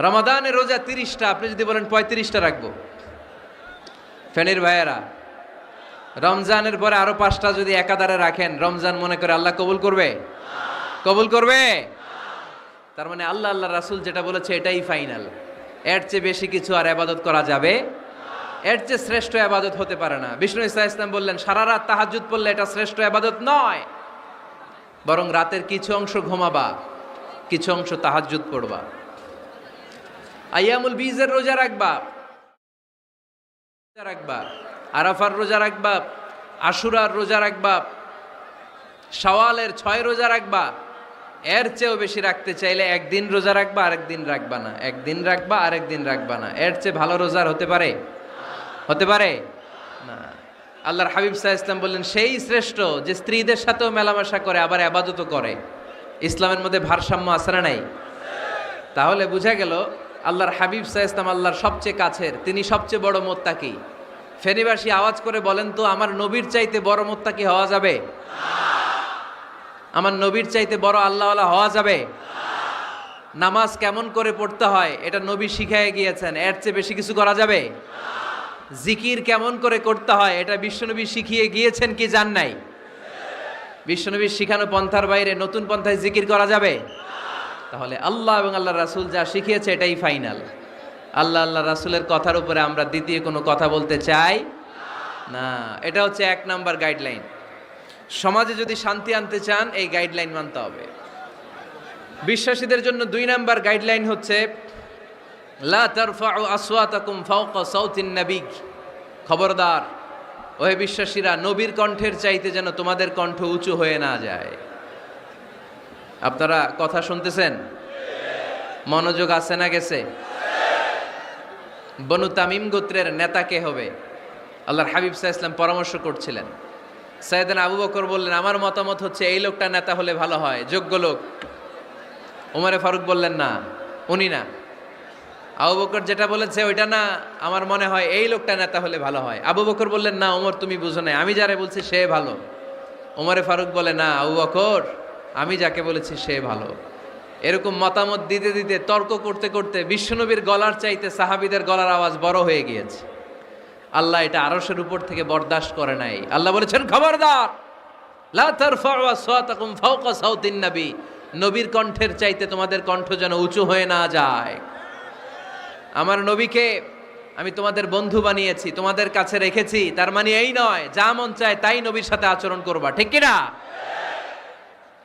রমাদানের রোজা তিরিশটা, আপনি যদি বলেন পঁয়ত্রিশটা রাখব। ফেনীর ভাইয়েরা, রমজানের পরে আরও পাঁচটা যদি একাধারে রাখেন, রমজান মনে করে আল্লাহ কবুল করবে? কবুল করবে? তার মানে আল্লাহ আল্লাহ রাসুল যেটা বলেছে এটাই ফাইনাল। এর চেয়ে বেশি কিছু আর আবাদত করা যাবে? এর চেয়ে শ্রেষ্ঠ আবাদত হতে পারে না। বিষ্ণু ইসলাম ইসলাম বললেন, সারা রাত তাহাজুদ পড়লে এটা শ্রেষ্ঠ আবাদত নয়। বরং রাতের কিছু অংশ ঘুমাবা, কিছু অংশ তাহাজুদ পড়বা। আইয়ামুল বীজের রোজা রাখবা। রোজা রাখবা। আরাফার রোজা রাখবা। আশুরার রোজা রাখবা। সওয়ালের ছয় রোজা রাখবা। এর চেয়েও বেশি রাখতে চাইলে একদিন রোজা রাখবা, আরেকদিন রাখবা না। একদিন রাখবা, আরেকদিন রাখবা না। এর চেয়ে ভালো রোজার হতে পারে? হতে পারে? না। আল্লাহর হাবিব সাহা ইসলাম বললেন, সেই শ্রেষ্ঠ যে স্ত্রীদের সাথেও মেলামেশা করে, আবার আবাদতও করে। ইসলামের মধ্যে ভারসাম্য আছে না নাই? তাহলে বুঝা গেল আল্লাহর হাবিব সাহা আল্লাহর সবচেয়ে কাছের, তিনি সবচেয়ে বড় মোত্তাকি। ফেনীবাসী আওয়াজ করে বলেন তো, আমার নবীর চাইতে বড় মোত্তাকি হওয়া যাবে? আমার নবীর চাইতে বড় আল্লাহওয়ালা হওয়া যাবে? নামাজ কেমন করে পড়তে হয়, এটা নবী শিখাই গিয়েছেন, এর চেয়ে বেশি কিছু করা যাবে? জিকির কেমন করে করতে হয়, এটা বিশ্বনবী শিখিয়ে গিয়েছেন কি জান নাই? বিশ্বনবীর শিখানো পন্থার বাইরে নতুন পন্থায় জিকির করা যাবে? তাহলে আল্লাহ এবং আল্লাহ রাসূল যা শিখিয়েছে এটাই ফাইনাল। আল্লাহ আল্লাহ রাসূলের কথার উপরে আমরা দ্বিতীয় কোনো কথা বলতে চাই না। এটা হচ্ছে এক নাম্বার গাইডলাইন সমাজে যদি শান্তি আনতে চান, এই গাইডলাইন মানতে হবে। বিশ্বাসীদের জন্য দুই নাম্বার গাইডলাইন হচ্ছে, লা খবরদার, ওহে বিশ্বাসীরা, নবীর কণ্ঠের চাইতে যেন তোমাদের কণ্ঠ উঁচু হয়ে না যায়। আপনারা কথা শুনতেছেন? মনোযোগ আছে না গেছে? বনু তামিম গোত্রের নেতা কে হবে? আল্লাহর হাবিব সাহা ইসলাম পরামর্শ করছিলেন। সাইদান আবু বকর বললেন, আমার মতামত হচ্ছে এই লোকটা নেতা হলে ভালো হয়, যোগ্য লোক। উমারে ফারুক বললেন, না, উনি না। আবু বকর যেটা বলেছে ওইটা না, আমার মনে হয় এই লোকটা নেতা হলে ভালো হয়। আবু বকর বললেন, না ওমর তুমি বুঝো নাই, আমি যারে বলছি সে ভালো। ওমরে ফারুক বলে, না, আবু বকর আমি যাকে বলেছি সে ভালো। এরকম মতামত দিতে দিতে, তর্ক করতে করতে বিশ্বনবীর গলার চাইতে সাহাবিদের গলার আওয়াজ বড় হয়ে গিয়েছে। আল্লাহ এটা আরসের উপর থেকে বরদাস্ত করে নাই। আল্লাহ বলেছেন, খবরদার নবী। নবীর কণ্ঠের চাইতে তোমাদের কণ্ঠ যেন উঁচু হয়ে না যায়। আমার নবীকে আমি তোমাদের বন্ধু বানিয়েছি, তোমাদের কাছে রেখেছি। তার মানে এই নয়, যা মন চায় তাই নবীর সাথে আচরণ করবা। ঠিক কিনা?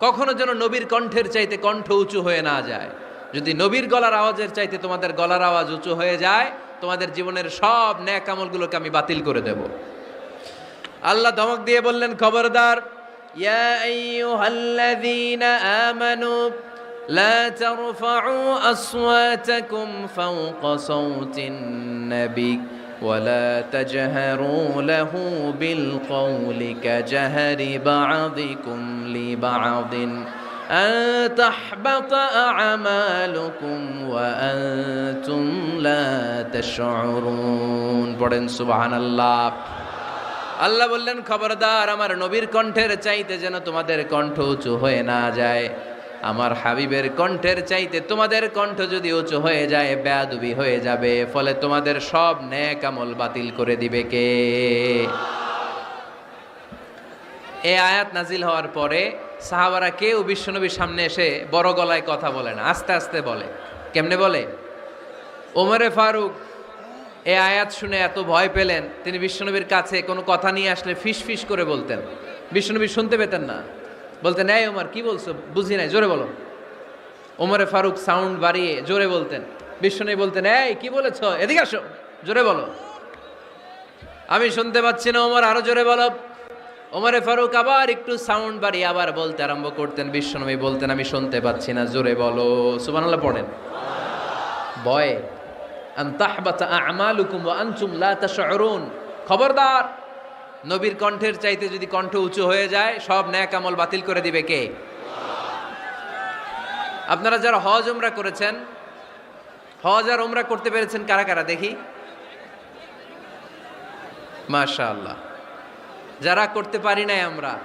কখনো যেন নবীর কণ্ঠের চাইতে কণ্ঠ উঁচু হয়ে না যায় যদি নবীর গলার আওয়াজের চাইতে তোমাদের গলার আওয়াজ উঁচু হয়ে যায় তোমাদের জীবনের সব ন্যাক আমলগুলোকে আমি বাতিল করে দেব আল্লাহ ধমক দিয়ে বললেন খবরদার ইয়া আইয়ুহাল্লাযীনা আমানু لا ترفعوا أصواتكم فوق صوت النبي ولا تجهروا له بالقول كجهر بعضكم لبعض أن تحبط أعمالكم وأنتم لا تشعرون পড়েন সুবহান আল্লাহ আল্লাহ বললেন খবরদার আমার নবীর কণ্ঠের চাইতে যেন তোমাদের কণ্ঠ উঁচু হয়ে না যায় আমার হাবিবের কণ্ঠের চাইতে তোমাদের কণ্ঠ যদি উঁচু হয়ে যায়, বেয়াদুবি হয়ে যাবে, ফলে তোমাদের সব ন্যাক আমল বাতিল করে দিবে কে? এ আয়াত নাজিল হওয়ার পরে সাহাবারা কেউ বিশ্বনবীর সামনে এসে বড় গলায় কথা বলে না, আস্তে আস্তে বলে। কেমনে বলে? ওমরে ফারুক, এ আয়াত শুনে এত ভয় পেলেন, তিনি বিশ্বনবীর কাছে কোনো কথা নিয়ে আসলে ফিস ফিস করে বলতেন। বিশ্বনবী শুনতে পেতেন না। বলতেন, এই ওমর, কি বলছো? বুঝি নাই, জোরে বলো। ওমরে ফারুক সাউন্ড বাড়িয়ে জোরে বলতেন। বিশ্বনবী বলতেন, এই, কি বলেছ? এদিকে আসো, জোরে বলো। আমি শুনতে পাচ্ছি না, ওমর, আরও জোরে বলো। ওমরে ফারুক আবার একটু সাউন্ড বাড়িয়ে আবার বলতে আরম্ভ করতেন বিশ্বনবী বলতেন, আমি শুনতে পাচ্ছি না, জোরে বলো। সুবহানাল্লাহ পড়েন। ভয়ে আন আমালুকুম ওয়া লা খবরদার নবীর কণ্ঠের চাইতে যদি কণ্ঠ উঁচু হয়ে যায়, সব ন্যাক আমল বাতিল করে দিবে কে? আপনারা যারা হজ উমরা করেছেন, হজ আর উমরা করতে পেরেছেন কারা কারা? দেখি। মাশাআল্লাহ। যারা করতে পারি নাই আমরা,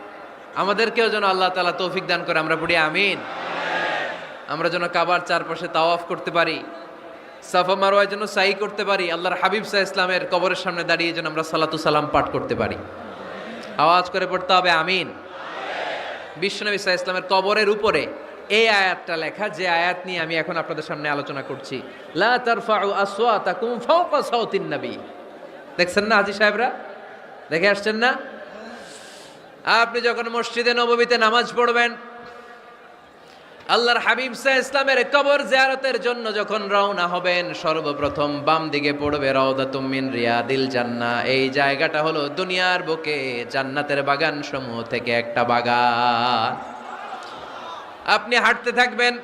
আমাদেরকেও যেন আল্লাহ তাআলা তৌফিক দান করে, আমরা পড়ি আমিন। আমরা যেন কাবার চারপাশে তাওয়াফ করতে পারি। সাফা মারোয়ার জন্য সাই করতে পারি, আল্লাহর হাবিব সাহ ইসলামের কবরের সামনে দাঁড়িয়ে যেন আমরা সালাতু সালাম পাঠ করতে পারি। আওয়াজ করে পড়তে হবে, আমিন। বিশ্বনবী সাহ ইসলামের কবরের উপরে এই আয়াতটা লেখা, যে আয়াত নিয়ে আমি এখন আপনাদের সামনে আলোচনা করছি। লা দেখছেন না হাজী সাহেবরা? দেখে আসছেন না? আপনি যখন মসজিদে নববীতে নামাজ পড়বেন আল্লাহর হাবিব সাহ ইসলামের কবর জিয়ারতের জন্য যখন রওনা হবেন, সর্বপ্রথম বাম দিকে পড়বে রওদাতুম মিন রিয়াদিল জান্না এই জায়গাটা হলো দুনিয়ার বুকে, জান্নাতের বাগান সমূহ থেকে একটা বাগান। আপনি হাঁটতে থাকবেন,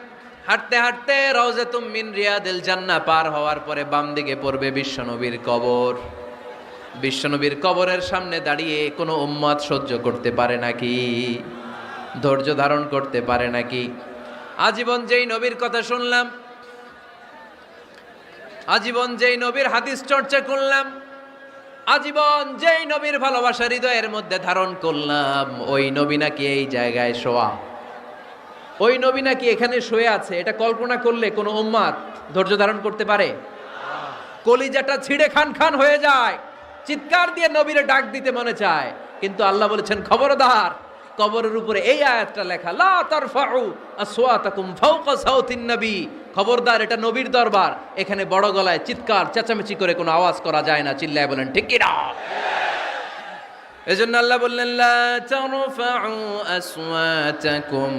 হাঁটতে হাঁটতে রওজাতুম মিন রিয়াদিল জান্না পার হওয়ার পরে বাম দিকে পড়বে বিশ্বনবীর কবর। বিশ্বনবীর কবরের সামনে দাঁড়িয়ে কোনো উম্মত সহ্য করতে পারে নাকি? ধৈর্য ধারণ করতে পারে নাকি? আজীবন যেই নবীর কথা শুনলাম, আজীবন যেই নবীর হাদিস চর্চা করলাম, আজীবন যেই নবীর ভালোবাসা হৃদয়ের মধ্যে ধারণ করলাম, ওই নবী নাকি এই জায়গায় শোয়া। ওই নবী নাকি এখানে শুয়ে আছে, এটা কল্পনা করলে কোনো উম্মাদ ধৈর্য ধারণ করতে পারে? কলিজাটা ছিঁড়ে খান খান হয়ে যায়, চিৎকার দিয়ে নবীরে ডাক দিতে মনে চায়, কিন্তু আল্লাহ বলেছেন, খবরদার কবরের উপরে এই আয়াতটা লেখা, লা তারফাউ আসওয়াতাকুম ফাওকা সাউতিন নবী। খবরদার, এটা নবীর দরবার। এখানে বড় গলায় চিৎকার, চেঁচামেচি করে কোনো আওয়াজ করা যায় না। চিল্লায় বলেন, ঠিক কি না এজন্য আল্লাহ বললেন, লা তারফাউ আসওয়াতাকুম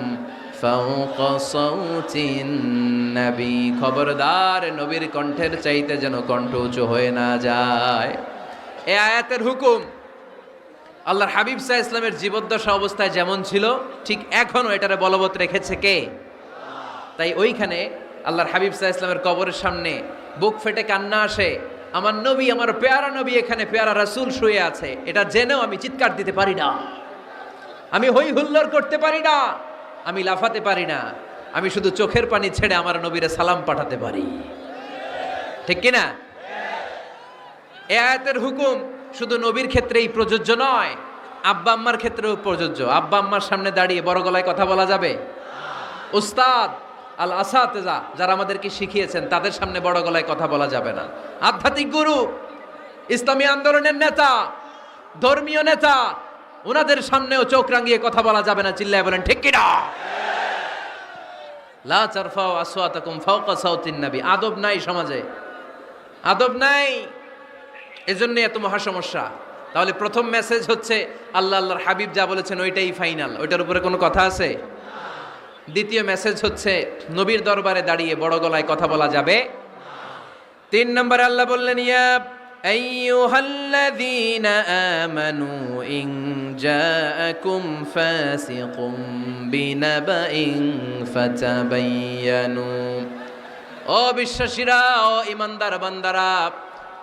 ফাওকা সাউতিন নবী। খবরদার, নবীর কণ্ঠের চাইতে যেন কণ্ঠ উঁচু হয়ে না যায়। এ আয়াতের হুকুম আল্লাহর হাবিব সাহ ইসলামের জীবদ্দশা অবস্থায় যেমন ছিল, ঠিক এখনও এটারে বলবৎ রেখেছে কে? তাই ওইখানে আল্লাহর হাবিব সাহ ইসলামের কবরের সামনে বুক ফেটে কান্না আসে, আমার নবী, আমার পেয়ারা নবী এখানে, পেয়ারা রাসূল শুয়ে আছে, এটা জেনেও আমি চিৎকার দিতে পারি না। আমি হই হুল্লোড় করতে পারি না, আমি লাফাতে পারি না, আমি শুধু চোখের পানি ছেড়ে আমার নবীরে সালাম পাঠাতে পারি। ঠিক কিনা? এ আয়াতের হুকুম শুধু নবীর ক্ষেত্রেই প্রযোজ্য নয়, আব্বা আম্মার ক্ষেত্রেও প্রযোজ্য। আব্বা আম্মার সামনে দাঁড়িয়ে বড় গলায় কথা বলা যাবে? উস্তাদ আল আসাতেজা যারা আমাদেরকে শিখিয়েছেন, তাদের সামনে বড় গলায় কথা বলা যাবে না। আধ্যাত্মিক গুরু, ইসলামী আন্দোলনের নেতা, ধর্মীয় নেতা ওনাদের সামনেও চোখ রাঙিয়ে কথা বলা যাবে না, চিল্লায় বলেন, ঠিক কিনা? লা চারফাও আসওয়াতাকুম ফাওকা সাউতিন নবী। আদব নাই সমাজে। আদব নাই এজন্য এত মহা সমস্যা। তাহলে প্রথম মেসেজ হচ্ছে, আল্লাহ আল্লাহর হাবিব যা বলেছেন ওইটাই ফাইনাল ওইটার উপরে কোনো কথা আছে? দ্বিতীয় মেসেজ হচ্ছে, নবীর দরবারে দাঁড়িয়ে বড় গলায় কথা বলা যাবে। তিন নম্বরে আল্লাহ বললেন, ইয়া ফাতাবায়ানু ও বিশ্বাসীরা, ও ইমানদার বান্দারা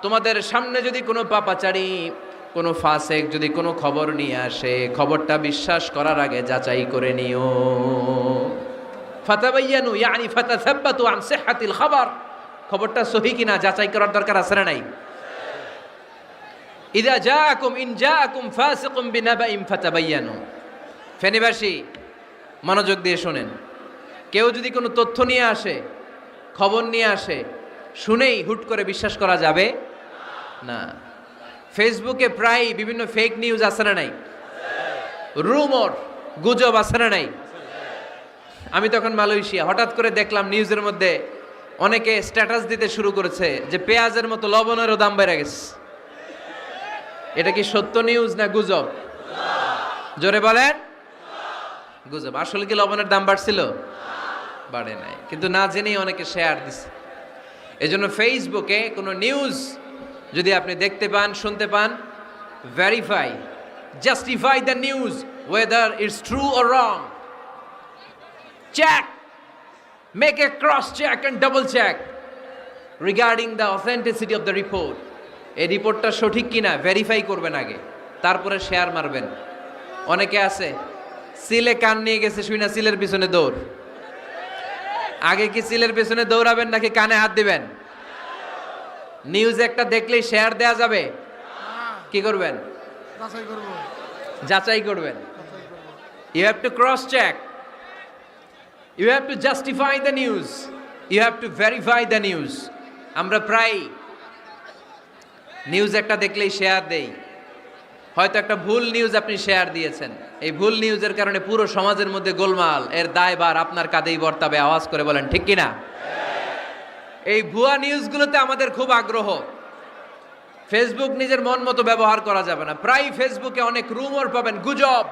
তোমাদের সামনে যদি কোনো পাপাচারী, কোনো ফাসেক যদি কোনো খবর নিয়ে আসে, খবরটা বিশ্বাস করার আগে যাচাই করে নিও। ফাতাবাইয়ানু, ইয়ানি ফাতাসাব্বাতু আন সিহহাতিল খবর। খবরটা সহি কিনা যাচাই করার দরকার আছে না নাই? ইদা জাআকুম, ইন জাআকুম ফাসিকুম বিনাবাইন ফাতাবাইয়ানু। ফেনিবাসী, মনোযোগ দিয়ে শোনেন। কেউ যদি কোনো তথ্য নিয়ে আসে, খবর নিয়ে আসে, শুনেই হুট করে বিশ্বাস করা যাবে। না। ফেসবুকে প্রায় বিভিন্ন ফেক নিউজ আছে না নাই? রুমর গুজব আছে না নাই? আমি তখন মালয়েশিয়া, হঠাৎ করে দেখলাম নিউজের মধ্যে অনেকে স্ট্যাটাস দিতে শুরু করেছে যে পেঁয়াজের মতো লবণেরও দাম বেড়ে গেছে। এটা কি সত্য নিউজ না গুজব? জোরে বলেন। গুজব, আসলে কি লবণের দাম বাড়ছিল? বাড়ে নাই। কিন্তু না জেনেই অনেকে শেয়ার দিছে। এজন্য ফেসবুকে কোনো নিউজ যদি আপনি দেখতে পান, শুনতে পান verify justify the news whether it's true or wrong check make a cross check and double check regarding the authenticity of the report এই রিপোর্টটা সঠিক কিনা ভেরিফাই করবেন আগে, তারপরে শেয়ার মারবেন। অনেকে আছে, সিলে কান নিয়ে গেছে, শুই না, সিলের পিছনে দৌড়। আগে কি সিলের পেছনে দৌড়াবেন নাকি কানে হাত দিবেন? নিউজ একটা দেখলেই শেয়ার দেয়া যাবে। কি করবেন? যাচাই করবেন। You have to cross check you have to justify the news you have to verify the news আমরা প্রায় নিউজ একটা দেখলেই শেয়ার দেই। হয়তো একটা ভুল নিউজ আপনি শেয়ার দিয়েছেন। এই ভুল নিউজের কারণে পুরো সমাজের মধ্যে গোলমাল। এর দায়বার আপনার কাঁধেই বর্তাবে। আওয়াজ করে বলেন ঠিক কিনা? এই ভুয়া নিউজগুলোতে আমাদের খুব আগ্রহ। ফেসবুক নিজের মন মতো ব্যবহার করা যাবে না। প্রায় ফেসবুকে অনেক রুমর পাবেন, গুজব,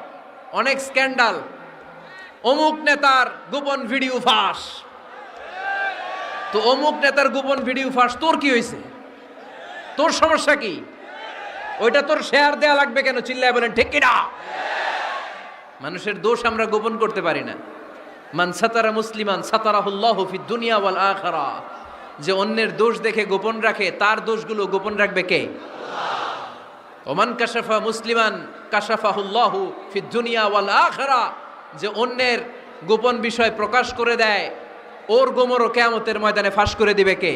অনেক স্ক্যান্ডাল অমুক নেতার গোপন ভিডিও ফাঁস। তো অমুক নেতার গোপন ভিডিও ফাঁস, তোর কি হয়েছে? তোর সমস্যা কি? ওইটা তোর শেয়ার দেয়া লাগবে কেন? চিল্লায় বলেন, ঠিক কিনা? মানুষের দোষ আমরা গোপন করতে পারি না। মান সাতারা মুসলিমান সাতারাহুল্লাহ ফি দুনিয়া ওয়াল আখারা যে অন্যের দোষ দেখে গোপন রাখে, তার দোষগুলো গোপন রাখবে কে? ওমান কাশাফা মুসলিমান কাশাফাহুল্লাহু ফি দুনিয়া ওয়াল আখারা, যে অন্যের গোপন বিষয় প্রকাশ করে দেয়, ওর গোমরও কেয়ামতের ময়দানে ফাঁস করে দিবে কে?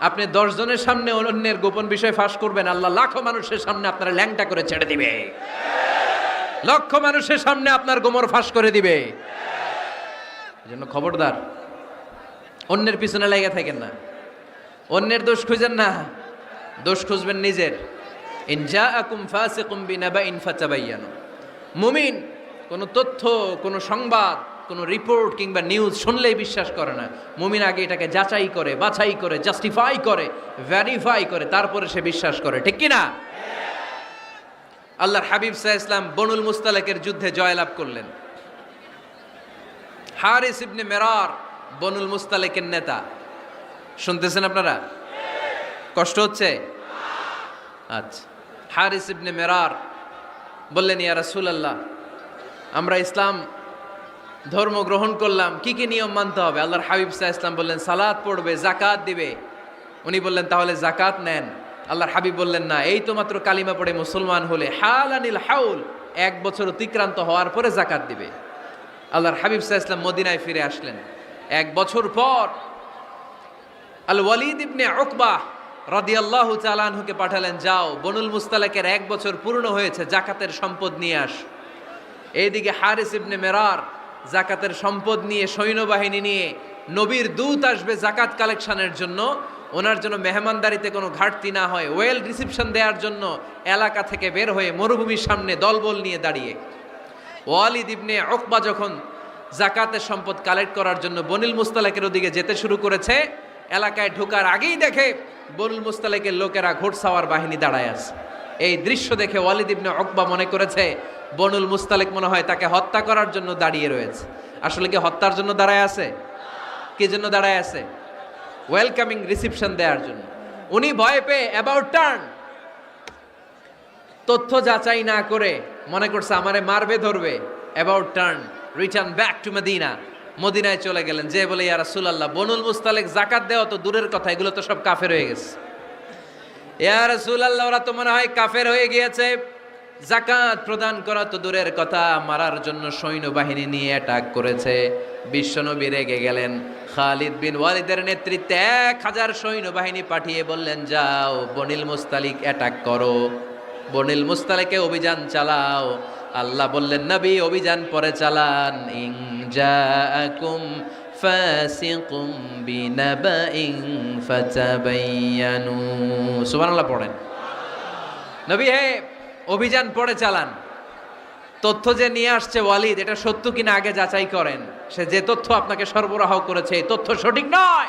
আপনি দশ জনের সামনে অন্যের গোপন বিষয় ফাঁস করবেন, আল্লাহ লাখো মানুষের সামনে আপনার ল্যাংটা করে ছেড়ে দিবে। লক্ষ মানুষের সামনে আপনার গোমর ফাঁস করে দিবে। এজন্য খবরদার অন্যের পিছনে লেগে থাকেন না। অন্যের দোষ খুঁজেন না। দোষ খুঁজবেন নিজের। ইন জাআকুম ফাসিকুম বিনাবাইন ফাতাবায়ানু মুমিন, কোনো তথ্য, কোনো সংবাদ, কোনো রিপোর্ট কিংবা নিউজ শুনলেই বিশ্বাস করে না। মুমিন আগে এটাকে যাচাই করে, বাছাই করে, জাস্টিফাই করে ভ্যারিফাই করে, তারপরে সে বিশ্বাস করে। ঠিক কি না আল্লাহর হাবিব সাহ ইসলাম বনুল মুস্তালেকের যুদ্ধে জয়লাভ করলেন। হারিস ইবনে মেরার বনুল মুস্তালেকের নেতা। শুনতেছেন আপনারা? কষ্ট হচ্ছে? আচ্ছা। হারিস ইবনে মেরার বললেন, ইয়া রাসূলুল্লাহ, আমরা ইসলাম ধর্ম গ্রহণ করলাম, কি কি নিয়ম মানতে হবে? আল্লাহর হাবিব সাহা ইসলাম বললেন সালাদ পড়বে জাকাত দিবে। উনি বললেন, তাহলে জাকাত নেন। আল্লাহর হাবিব বললেন, না, এই তো মাত্র কালিমা পড়ে মুসলমান হলে হাল আনিল হাউল, এক বছর অতিক্রান্ত হওয়ার পরে জাকাত দিবে। আল্লাহর হাবিব সাহা ইসলাম মদিনায় ফিরে আসলেন। এক বছর পর আল ওয়ালিদ ইবনে উকবাহ রাদিয়াল্লাহু চালানহুকে পাঠালেন, যাও, বনুল মুস্তালাকের এক বছর পূর্ণ হয়েছে, জাকাতের সম্পদ নিয়ে আস। এইদিকে হারিস ইবনে মেরার জাকাতের সম্পদ নিয়ে, সৈন্যবাহিনী নিয়ে নবীর দূত আসবে জাকাত কালেকশনের জন্য। ওনার জন্য মেহমানদারিতে কোনো ঘাটতি না হয়, ওয়েল রিসিপশন দেওয়ার জন্য এলাকা থেকে বের হয়ে মরুভূমির সামনে দলবল নিয়ে দাঁড়িয়ে। ওয়ালিদ ইবনে অকবা যখন জাকাতের সম্পদ কালেক্ট করার জন্য বনিল মুস্তালেকের ওদিকে যেতে শুরু করেছে। এলাকায় ঢোকার আগেই দেখে বনুল মুস্তালেকের লোকেরা ঘোড়সাওয়ার বাহিনী দাঁড়ায় আছে। এই দৃশ্য দেখে ওয়ালিদ ইবনে অকবা মনে করেছে, বনুল মুস্তালেক মনে হয় তাকে হত্যা করার জন্য দাঁড়িয়ে রয়েছে। আসলে কি হত্যার জন্য দাঁড়ায় আছে? কি জন্য দাঁড়ায় আছে? ওয়েলকামিং রিসিপশন দেওয়ার জন্য। উনি ভয় পেয়ে অ্যাবাউট টার্ন তথ্য যাচাই না করে মনে করছে আমারে মারবে, ধরবে about turn return back to Medina মদিনায় চলে গেলেন। যে বলে, ইয়া রাসূলুল্লাহ, বনুল মুস্তালেক জাকাত দেওয়া তো দূরের কথা, এগুলো তো সব কাফের হয়ে গেছে। ইয়া রাসূলুল্লাহ, ওরা তো মনে হয় কাফের হয়ে গিয়েছে। জাকাত প্রদান করা তো দূরের কথা, মারার জন্য সৈন্যবাহিনী নিয়ে অ্যাটাক করেছে। বিশ্বনবী রেগে গেলেন। খালিদ বিন ওয়ালিদের নেতৃত্বে এক হাজার সৈন্যবাহিনী পাঠিয়ে বললেন, যাও, বনিল মুস্তালিক অ্যাটাক করো। বনিল মুস্তালিকে অভিযান চালাও। আল্লাহ বললেন, নবী, অভিযান পরে চালান। ইং জাআকুম ফাসিকুম বিনাবাইন ফাতাবায়ানু সুবহানাল্লাহ পড়েন। নবী, হে, অভিযান পরে চালান। তথ্য যে নিয়ে আসছে ওয়ালিদ, এটা সত্য কিনা আগে যাচাই করেন। সে যে তথ্য আপনাকে সরবরাহ করেছে তথ্য সঠিক নয়।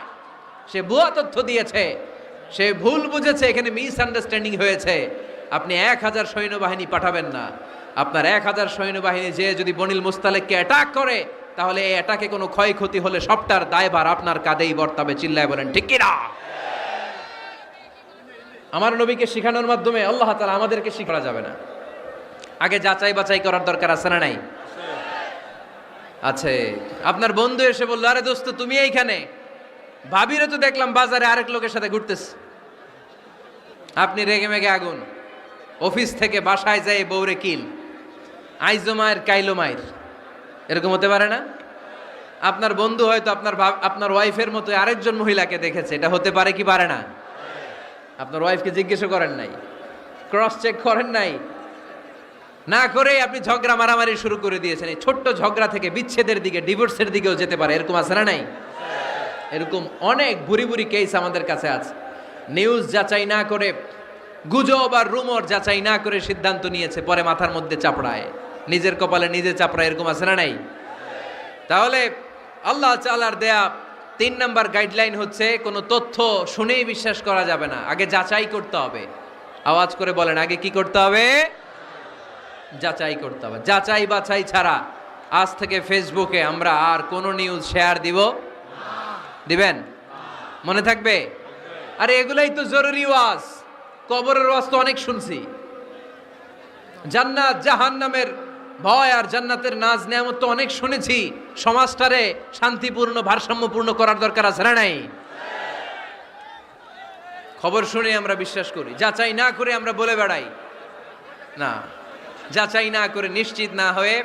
সে ভুয়া তথ্য দিয়েছে। সে ভুল বুঝেছে, এখানে মিস আন্ডারস্ট্যান্ডিং হয়েছে। আপনি এক হাজার সৈন্যবাহিনী পাঠাবেন না। আপনার এক হাজার সৈন্যবাহিনী যে যদি বনিল মুস্তালেককে অ্যাটাক করে, তাহলে এই অ্যাটাকে কোনো ক্ষয়ক্ষতি হলে সবটার দায়ভার আপনার কাঁধেই বর্তাবে, চিল্লায় বলেন, ঠিক কিনা? আমার নবীকে শেখানোর মাধ্যমে আল্লাহ তালা আমাদেরকে শিখা যাবে না। আগে যাচাই বাছাই করার দরকার আছে না নাই? আছে। আপনার বন্ধু এসে বলল, আরে দোস্ত, তুমি এইখানে? ভাবিরে তো দেখলাম বাজারে আরেক লোকের সাথে ঘুরতেছে। আপনি রেগে মেগে আগুন। অফিস থেকে বাসায় যায় বউরে কিল। আইজো মায়ের কাইলো মায়ের এরকম হতে পারে না? আপনার বন্ধু হয়তো আপনার আপনার ওয়াইফের মতো আরেকজন মহিলাকে দেখেছে, এটা হতে পারে কি পারে না? আপনার ওয়াইফকে জিজ্ঞেসও করেন নাই ক্রস চেক করেন নাই। না করে আপনি ঝগড়া মারামারি শুরু করে দিয়েছেন, এই ছোট্ট ঝগড়া থেকে বিচ্ছেদের দিকে ডিভোর্সের দিকেও যেতে পারে, এরকম আছে না নাই? এরকম অনেক ভুরি ভুরি কেস আমাদের কাছে আছে। নিউজ যাচাই না করে, গুজব আর রুমর যাচাই না করে সিদ্ধান্ত নিয়েছে, পরে মাথার মধ্যে চাপড়ায়। নিজের কপালে নিজে চাপড়ায় এরকম আছে না নাই? তাহলে আল্লাহ চালার দেয়া তিন নাম্বার গাইডলাইন হচ্ছে, কোনো তথ্য শুনেই বিশ্বাস করা যাবে না। আগে যাচাই করতে হবে। আওয়াজ করে বলেন, আগে কি করতে হবে? যাচাই করতে হবে। যাচাই বাছাই ছাড়া আজ থেকে ফেসবুকে আমরা আর কোনো নিউজ শেয়ার দিব? দিবেন? মনে থাকবে? আরে এগুলাই তো জরুরি ওয়াজ। কবরের ওয়াজ তো অনেক শুনছি। জান্নাত জাহান্নামের ভয় আর জান্নাতের নাজ নেয়ামত তো অনেক শুনেছি। সমাজটারে শান্তিপূর্ণ, ভারসাম্যপূর্ণ করার দরকার আছে না নাই? খবর শুনে আমরা বিশ্বাস করি। যাচাই না করে আমরা বলে বেড়াই। না যাচাই না করে নিশ্চিত না হয়ে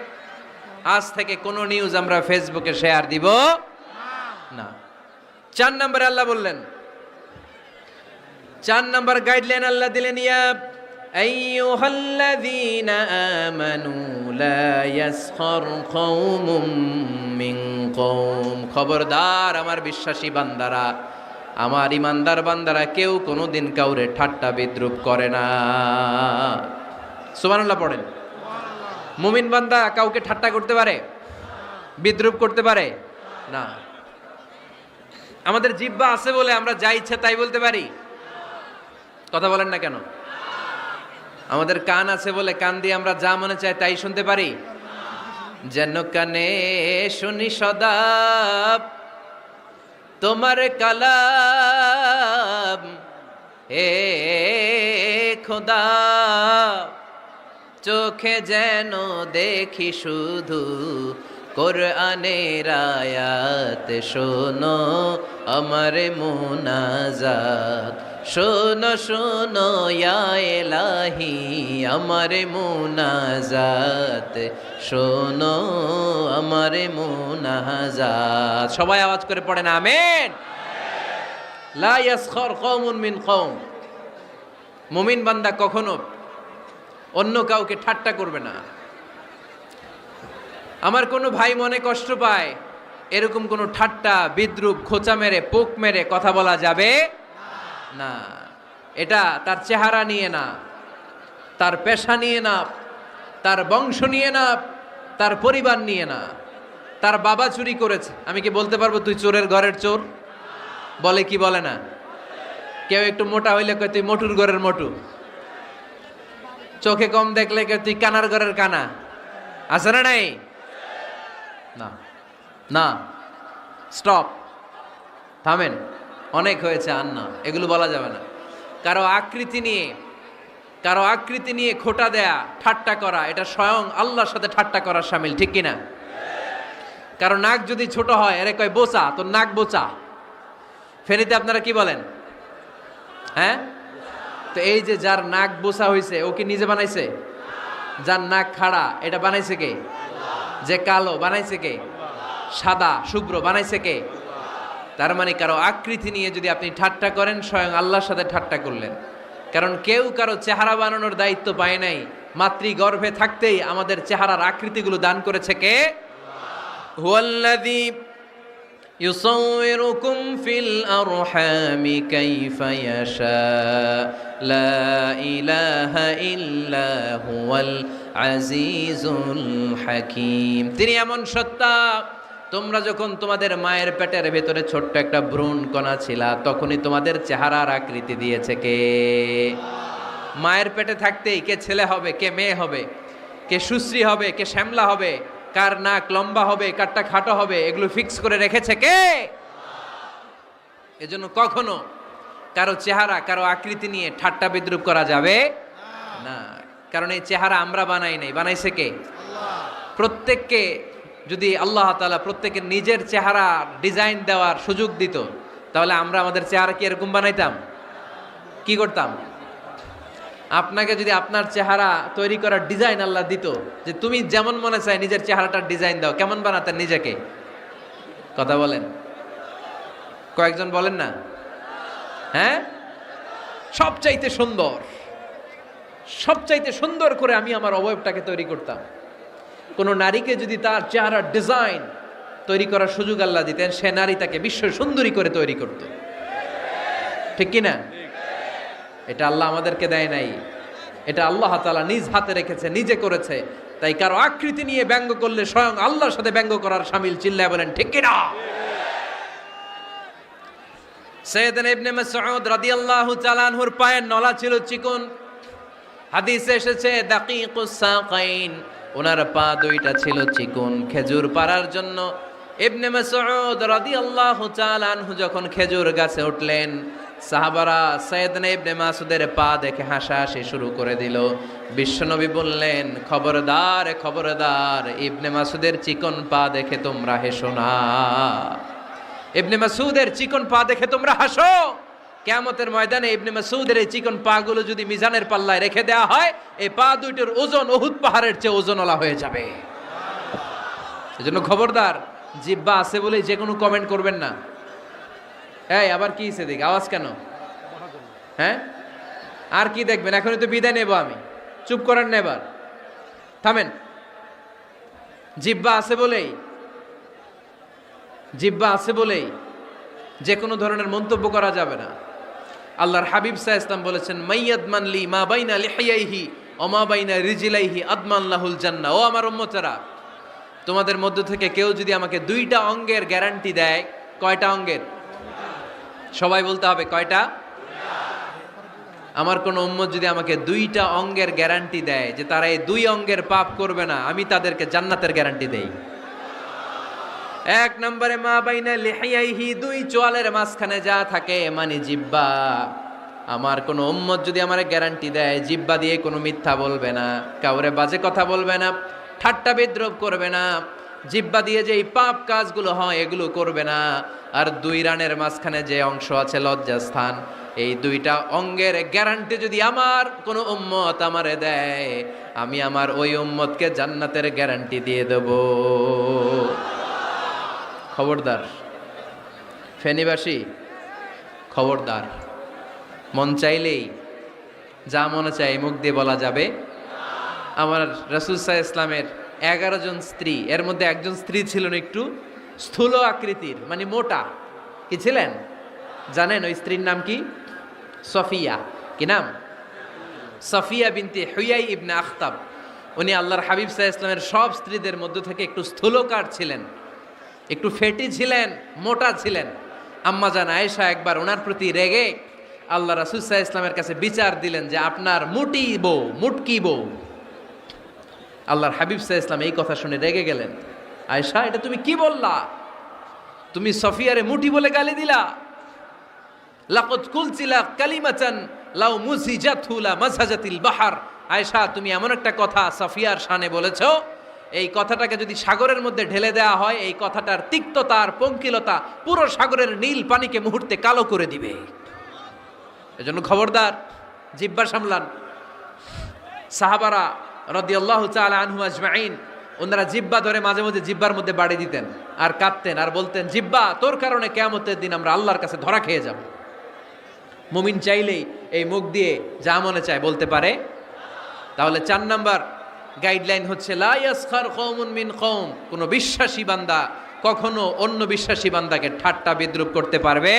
আজ থেকে কোনো নিউজ আমরা ফেসবুকে শেয়ার দিব। না। চার নম্বরে আল্লাহ বললেন। চার নম্বর গাইডলাইন আল্লাহ দিলেন, ইয়া أيها الذين آمنوا لا يسخر قوم من قوم খবরদার আমার বিশ্বাসী বান্দারা আমার ইমানদার বান্দারা কেউ কোনোদিন কাউরে ঠাট্টা বিদ্রুপ করে না সুবহানাল্লাহ পড়েন মুমিন বান্দা কাউকে ঠাট্টা করতে পারে বিদ্রুপ করতে পারে না আমাদের জিব্বা আছে বলে আমরা যা ইচ্ছে তাই বলতে পারি কথা বলেন না কেন আমাদের কান আছে বলে কান দিয়ে আমরা যা মনে চাই তাই শুনতে পারি। যেন কানে শুনি সদা তোমার কালাম। হে খোদা, চোখে যেন দেখি শুধু কোরআনের আয়াত। শোনো আমার মুনাজাত। শোনো শোনো এলাহি আমার মুনাজাত। শোনো, আমার মুনাজাত। সবাই আওয়াজ করে পড়েন, আমেন। লা ইয়াসখর কওমুন মিন কওম। মুমিন বান্দা কখনো অন্য কাউকে ঠাট্টা করবে না। আমার কোনো ভাই মনে কষ্ট পায়, এরকম কোনো ঠাট্টা, বিদ্রুপ, খোঁচা মেরে, পোক মেরে কথা বলা যাবে না, এটা তার চেহারা নিয়ে না, তার পেশা নিয়ে না, তার বংশ নিয়ে না, তার পরিবার নিয়ে না, তার বাবা চুরি করেছে। আমি কি বলতে পারব তুই চোরের ঘরের চোর? বলে কি বলে না? কেউ একটু মোটা হইলে কয়, তুই মোটুর ঘরের মোটু। চোখে কম দেখলে কেউ তুই কানার ঘরের কানা। আছে না নাই? না। না। স্টপ। থামেন। অনেক হয়েছে আর না এগুলো বলা যাবে না। কারও আকৃতি নিয়ে, কারও আকৃতি নিয়ে খোটা দেয়া, ঠাট্টা করা, এটা স্বয়ং আল্লাহর সাথে ঠাট্টা করার সামিল, ঠিক কিনা? কারও নাক যদি ছোট হয়, এরে কয়, বোচা, তোর নাক বোচা। ফেনীতে আপনারা কি বলেন? হ্যাঁ? তো এই যে যার নাক বোসা হয়েছে ও কি নিজে বানাইছে? যার নাক খাড়া, এটা বানাইছে কে? যে কালো, বানাইছে কে? সাদা, শুভ্র, বানাইছে কে? তার মানে কারো আকৃতি নিয়ে যদি আপনি ঠাট্টা করেন স্বয়ং আল্লাহর সাথে ঠাট্টা করলেন কারণ কেউ কারো চেহারা বানানোর দায়িত্ব পায় নাই মাতৃ গর্ভে থাকতেই আমাদের চেহারার আকৃতিগুলো দান করেছে কে হুয়াল্লাযী يصوركم في الأرحام كيف يشاء لا إله إلا هو العزيز الحكيم তিনি এমন সত্তা তোমরা যখন তোমাদের মায়ের পেটের ভেতরে ছোট্ট একটা ভ্রূণ কণা ছিলা, তখনই তোমাদের চেহারার আকৃতি দিয়েছে কে? মায়ের পেটে থাকতেই কে ছেলে হবে, কে মেয়ে হবে, কে সুশ্রী হবে, কে শ্যামলা হবে, কার নাক লম্বা হবে, কারটা খাটো হবে, এগুলো ফিক্স করে রেখেছে কে? এজন্য কখনো কারও চেহারা, কারও আকৃতি নিয়ে ঠাট্টা বিদ্রুপ করা যাবে না। কারণ এই চেহারা আমরা বানাই নাই, বানাইছে কে? প্রত্যেককে যদি আল্লাহ তাআলা প্রত্যেকের নিজের চেহারা ডিজাইন দেওয়ার সুযোগ দিত, তাহলে আমরা আমাদের চেহারা কি এরকম বানাইতাম? কি করতাম? আপনাকে যদি আপনার চেহারা তৈরি করার ডিজাইন আল্লাহ দিত, যে তুমি যেমন মনে চাই নিজের চেহারাটার ডিজাইন দাও, কেমন বানাতেন নিজেকে? কথা বলেন। কয়েকজন বলেন না? হ্যাঁ? সবচাইতে সুন্দর সবচাইতে সুন্দর করে আমি আমার অবয়বটাকে তৈরি করতাম। কোনো নারীকে যদি তার চেহারার ডিজাইন তৈরি করার সুযোগ আল্লাহ দিতেন, সে নারী তাকে বিশ্ব সুন্দরী করে তৈরি করত। ঠিক কি না? এটা আল্লাহ আমাদেরকে দেয় নাই। এটা আল্লাহ তাআলা নিজ হাতে রেখেছে, নিজে করেছে। তাই কারও আকৃতি নিয়ে ব্যঙ্গ করলে স্বয়ং আল্লাহর সাথে ব্যঙ্গ করার সামিল চিল্লায় বলেন, ঠিক কি না? সৈয়দনা ইবনে মাসউদ রাদিয়াল্লাহু তাআলা আনহুর পায়ের নলা ছিল চিকন। হাদিসে এসেছে, দাকিকুস সাকাইন। ওনার পা দুইটা ছিল চিকন খেজুর পাড়ার জন্য। ইবনে মাসউদ রাদিয়াল্লাহু তাআলা আনহু যখন খেজুর গাছে উঠলেন, সাহাবারা সৈয়দনা ইবনে মাসুদের পা দেখে হাসাহাসি শুরু করে দিল। বিশ্বনবী বললেন, খবরদার খবরদার, ইবনে মাসুদের চিকন পা দেখে তোমরা হেসো না। ইবনে মাসুদের চিকন পা দেখে তোমরা হাসো। কেয়ামতের ময়দানে ইবনে মাসুদের এই চিকন পা গুলো যদি মিজানের পাল্লায় রেখে দেওয়া হয়, এই পা দুইটার ওজন ওহুদ পাহাড়ের চেয়ে ওজনওয়ালা হয়ে যাবে। এজন্য খবরদার, জিব্বা আছে বলে যে কোনো কমেন্ট করবেন না। এই, আবার কি দেখ আওয়াজ কেন? হ্যাঁ? আর কি দেখবেন? এখনই তো বিদায় নেব আমি। চুপ করেন না এবার। থামেন। জিব্বা আছে বলেই, জিব্বা আছে বলেই যে কোনো ধরনের মন্তব্য করা যাবে না। আল্লাহর হাবিব সাহ ইসলাম বলেছেন, মাইয়াদ মানলি মা বাইনা লিহাইহি অমা বাইনা রিজিলাইহি আদমান লাহুল জান্না। ও আমার উম্মতেরা, তোমাদের মধ্য থেকে কেউ যদি আমাকে দুইটা অঙ্গের গ্যারান্টি দেয়, কয়টা অঙ্গের? সবাই বলতে হবে, কয়টা? আমার কোন উম্মত যদি আমাকে দুইটা অঙ্গের গ্যারান্টি দেয় যে তারা এই দুই অঙ্গের পাপ করবে না, আমি তাদেরকে জান্নাতের গ্যারান্টি দেই। এক নম্বরে মা বাইনা লিহাইহি দুই চোয়ালের মাঝখানে যা থাকে মানে জিব্বা। আমার কোন উম্মত যদি আমার গ্যারান্টি দেয়, জিব্বা দিয়ে কোনো মিথ্যা বলবে না, কাউরে বাজে কথা বলবে না, ঠাট্টা বিদ্রোপ করবে না, জিব্বা দিয়ে যে এই পাপ কাজগুলো হয়, এগুলো করবে না। আর দুই রানের মাঝখানে যে অংশ আছে, লজ্জাস্থান, এই দুইটা অঙ্গের গ্যারান্টি যদি আমার কোনো উম্মত আমারে দেয়, আমি আমার ওই উম্মতকে জান্নাতের গ্যারান্টি দিয়ে দেবো। খবরদার। ফেনীবাসী, খবরদার। মন চাইলেই যা মনে চাই মুখ দিয়ে বলা যাবে। আমার রসুলসাহ ইসলামের এগারো জন স্ত্রী, এর মধ্যে একজন স্ত্রী ছিলেন একটু, স্থূল আকৃতির মানে মোটা। কি ছিলেন? জানেন ওই স্ত্রীর নাম কি? সফিয়া। কি নাম? সফিয়া বিনতে হুইয়াই ইবনে আখতাব। উনি আল্লাহর হাবিব সাহা ইসলামের সব স্ত্রীদের মধ্য থেকে একটু স্থূলকার ছিলেন। একটু ফেটি ছিলেন, মোটা ছিলেন। আম্মা জান আয়েশা একবার ওনার প্রতি রেগে আল্লাহ রাসুসাহ ইসলামের কাছে বিচার দিলেন যে আপনার মুটি বউ, মুটকি বউ। আল্লাহর হাবিব সাহ ইসলাম এই কথা শুনে রেগে গেলেন। আয়েশা, এটা তুমি কি বললা? তুমি সফিয়ারে মুটি বলে গালি দিলা। লাকত কুলচিলা কালিমাচান লাউ মুসিজাতুলা মাসাজাতিল বাহার। আয়েশা, তুমি এমন একটা কথা সফিয়ার শানে বলেছ এই কথাটাকে যদি সাগরের মধ্যে ঢেলে দেওয়া হয়, এই কথাটার তিক্ততা আর পঙ্কিলতা পুরো সাগরের নীল পানিকে মুহূর্তে কালো করে দিবে। এজন্য খবরদার, জিব্বা সামলান। সাহাবারা রদিয়াল্লাহ চাল আনহু আজমাইন, ওনারা জিব্বা ধরে মাঝে মাঝে জিব্বার মধ্যে বাড়ি দিতেন আর কাঁদতেন আর বলতেন, জিব্বা, তোর কারণে কেয়ামতের দিন আমরা আল্লাহর কাছে ধরা খেয়ে যাব। মুমিন চাইলেই এই মুখ দিয়ে যা মনে চায় বলতে পারে। তাহলে চার নাম্বার গাইডলাইন হচ্ছে মিন কোনো বিশ্বাসী বান্দা, কখনো অন্য বিশ্বাসী বান্দাকে ঠাট্টা বিদ্রুপ করতে পারবে?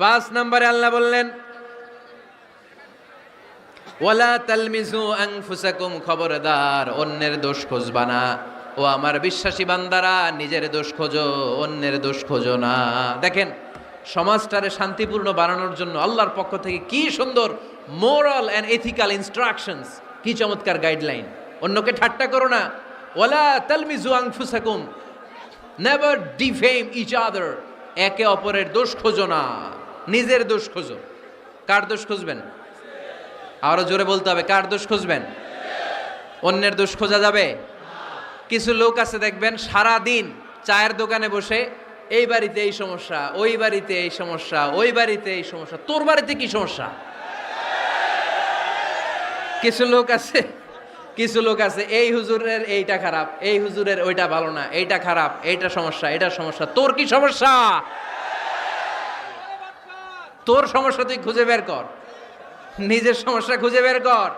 পাঁচ নম্বরে আল্লাহ বললেন তালমিজু আনফুসাকুম খবরদার, অন্যের দোষ খুঁজবা না। ও আমার বিশ্বাসী বান্দারা, নিজের দোষ খোঁজো, অন্যের দোষ খোঁজো না। দেখেন, সমাজটারে শান্তিপূর্ণ বানানোর জন্য আল্লাহর পক্ষ থেকে কি সুন্দর মোরাল অ্যান্ড এথিক্যাল ইনস্ট্রাকশনস কি চমৎকার গাইডলাইন অন্যকে ঠাট্টা করো না। ওয়ালা তালমিজু আনফুসাকুম। নেভার ডিফেম ইচ আদার একে অপরের দোষ খোঁজো না। নিজের দোষ খোঁজো। কার দোষ খুঁজবেন? আরও জোরে বলতে হবে, কার দোষ খুঁজবেন? অন্যের দোষ খোঁজা যাবে? কিছু লোক আছে দেখবেন সারা দিন চায়ের দোকানে বসে, এই বাড়িতে এই সমস্যা, ওই বাড়িতে এই সমস্যা, ওই বাড়িতে এই সমস্যা, তোর বাড়িতে কি সমস্যা? কিছু লোক আছে, কিছু লোক আছে, এই হুজুরের এইটা খারাপ, এই হুজুরের ওইটা ভালো না, এইটা খারাপ, এইটা সমস্যা এটা সমস্যা, তোর কি সমস্যা? তোর সমস্যা তুই খুঁজে বের কর, নিজের সমস্যা খুঁজে বের কর।